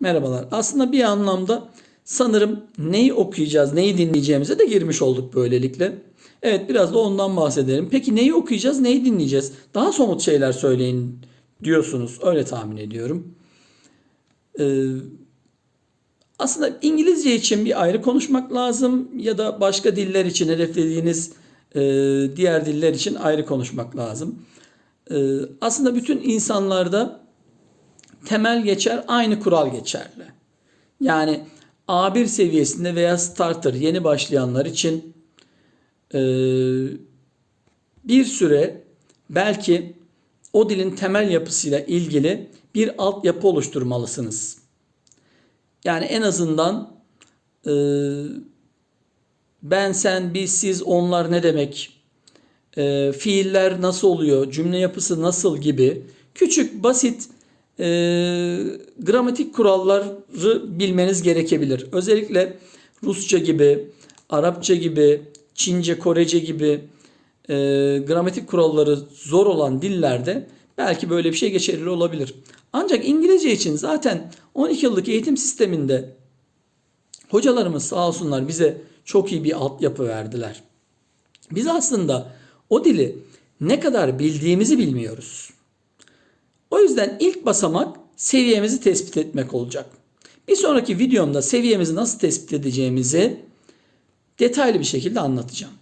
Merhabalar. Aslında bir anlamda sanırım neyi okuyacağız, neyi dinleyeceğimize de girmiş olduk böylelikle. Evet biraz da ondan bahsedelim. Peki neyi okuyacağız, neyi dinleyeceğiz? Daha somut şeyler söyleyin diyorsunuz. Öyle tahmin ediyorum. Ee, aslında İngilizce için bir ayrı konuşmak lazım ya da başka diller için hedeflediğiniz e, diğer diller için ayrı konuşmak lazım. Ee, aslında bütün insanlarda temel geçer, aynı kural geçerli. Yani A1 seviyesinde veya starter yeni başlayanlar için e, bir süre belki o dilin temel yapısıyla ilgili bir altyapı oluşturmalısınız. Yani en azından e, ben, sen, biz, siz, onlar ne demek, e, fiiller nasıl oluyor, cümle yapısı nasıl gibi küçük basit e, gramatik kuralları bilmeniz gerekebilir. Özellikle Rusça gibi, Arapça gibi, Çince, Korece gibi e, gramatik kuralları zor olan dillerde belki böyle bir şey geçerli olabilir. Ancak İngilizce için zaten 12 yıllık eğitim sisteminde hocalarımız sağ olsunlar bize çok iyi bir altyapı verdiler. Biz aslında o dili ne kadar bildiğimizi bilmiyoruz. O yüzden ilk basamak seviyemizi tespit etmek olacak. Bir sonraki videomda seviyemizi nasıl tespit edeceğimizi detaylı bir şekilde anlatacağım.